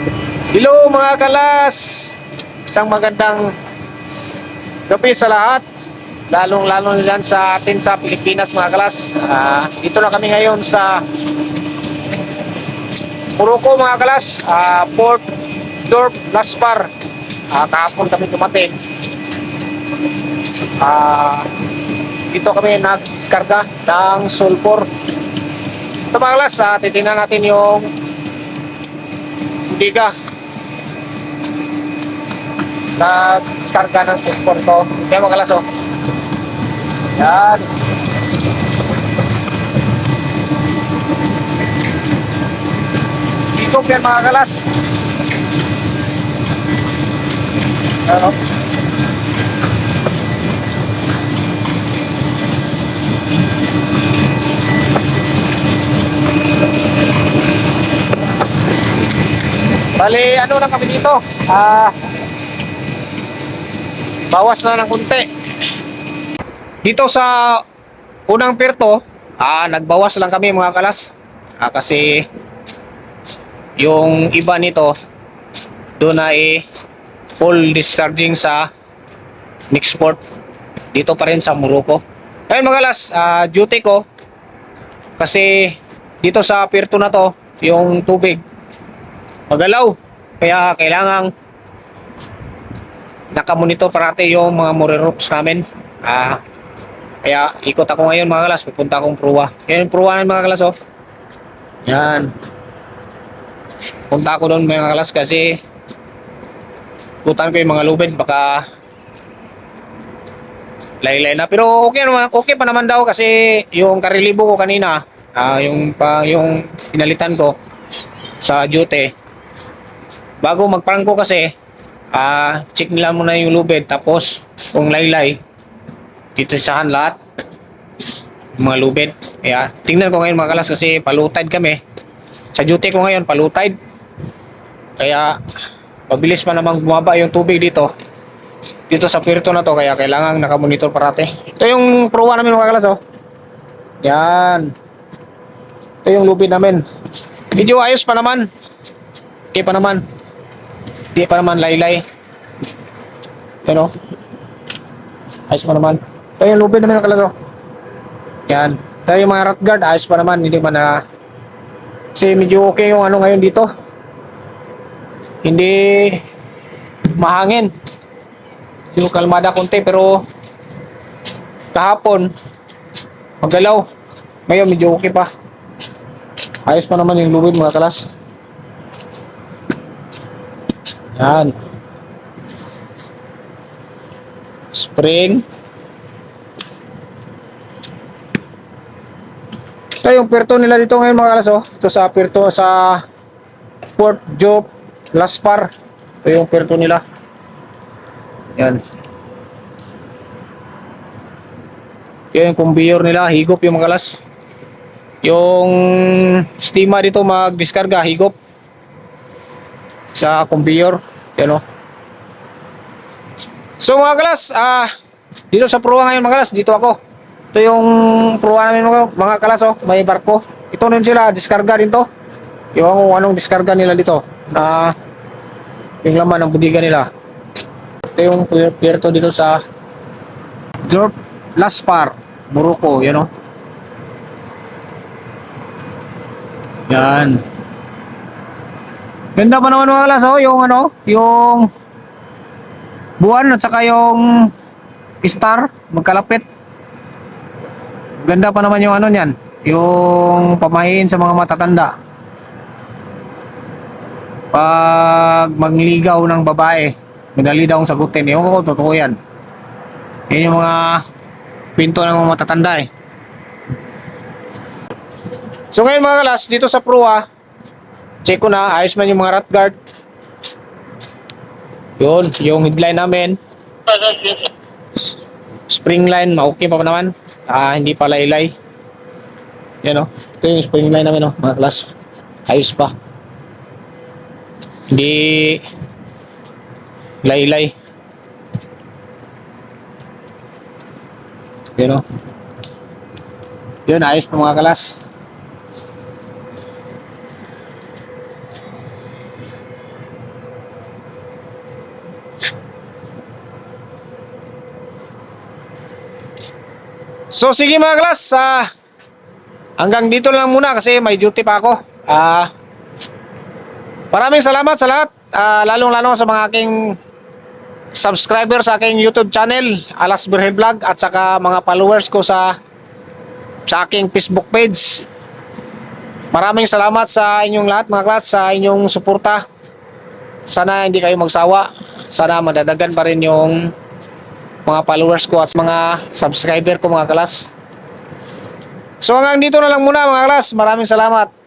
Hello mga kalas! Isang magandang gabi sa lahat. Lalong lalo na dyan sa atin sa Pilipinas mga kalas. Ah, dito na kami ngayon sa Morocco mga kalas. Ah, Port Dorp Laspar. Ah, kahapon kami dumating. Ah, dito kami nag-diskarga ng sulfur. Ito mga kalas, ah, titingnan natin yung biga nag-diskarga ng sulfur to. Kaya mga kalas oh. Yan. Dito yan mga kalas. Ano? Bali, ano lang kami dito? Ah, bawas na ng kunti. Dito sa unang pirto, ah, nagbawas lang kami mga kalas. Ah, kasi yung iba nito doon ay full discharging sa Nixport dito pa rin sa Morocco. Ayun mga kalas, ah, duty ko kasi dito sa pirto na to, yung tubig magalaw. Kaya kailangang nakamonitor parati yung mga morerops namin. Ah, kaya ikot ako ngayon mga kalas, pupunta akong pruwa. Yan yung pruwa ng mga kalas oh. Yan. Punta ako doon mga kalas kasi putan ko yung mga lubid baka laylay na pero okay naman okay pa naman daw kasi yung karilibo ko kanina ah yung pa yung pinalitan ko sa duty bago magprangko kasi ah check nila muna yung lubid tapos kung laylay titisahan lahat mga lubid. Kaya tingnan ko ngayon mga kalas kasi palutad kami. Sa duty ko ngayon palutad kaya mabilis pa namang bumaba yung tubig dito. Dito sa pirto na to kaya kailangan nakamonitor parate. Ito yung pruwa namin mga kalas oh. Yan. Ito yung lubid namin. Medyo ayos pa naman. Okay pa naman Di pa naman laylay. Pero, ayos pa naman. Ito yung lubid namin ng kalaso. Yan. Ito mga rat guard, ayos pa naman. Hindi man na... Kasi medyo okay yung ano ngayon dito. Hindi mahangin. Yung kalmada konti pero kahapon magalaw. Ngayon medyo okay pa. Ayos pa naman yung lubid mga kalas. Yan. Spring. Ito yung pirto nila dito ngayon mga kalas oh. Ito sa pirto sa Port Job Laspar. Ito yung pirto nila. Yan. Yan yung kumbiyor nila. Higop yung mga kalas. Yung stima dito mag-diskarga. Higop sa conveyor. Yan o. So mga kalas, ah, dito sa pruwa ngayon mga kalas, dito ako. Ito yung pruwa namin mga, mga kalas oh, may barko. Ito rin sila, diskarga din to. Yung kung anong diskarga nila dito. Na yung laman ng budiga nila. Ito yung pierto dito sa Jorp Laspar, Morocco, yan o. Yan. Ganda pa naman mga kalas, oh, yung ano, yung buwan at saka yung star, magkalapit. Ganda pa naman yung ano niyan, yung pamahin sa mga matatanda. Pag magligaw ng babae, madali daw ang sagutin. Ewan ko, totoo yan. Yan yung mga pinto ng mga matatanda eh. So ngayon mga kalas, dito sa Prua, check ko na, ayos man yung mga rat guard. Yun, yung headline namin. Spring line, okay pa pa naman. Ah, hindi pa laylay. Yan o. Ito yung spring line namin o, mga klas. Ayos pa. Hindi laylay. Yan o. Yun, ayos pa mga kalas. So sige mga class, ah, hanggang dito lang muna kasi may duty pa ako. Ah, maraming salamat sa lahat, ah, lalong-lalo sa mga aking subscriber sa aking YouTube channel, Alas Birhen Vlog at saka mga followers ko sa sa aking Facebook page. Maraming salamat sa inyong lahat mga class sa inyong suporta. Sana hindi kayo magsawa. Sana madadagan pa rin yung mga followers ko at mga subscriber ko mga class. So hanggang dito na lang muna mga class. Maraming salamat.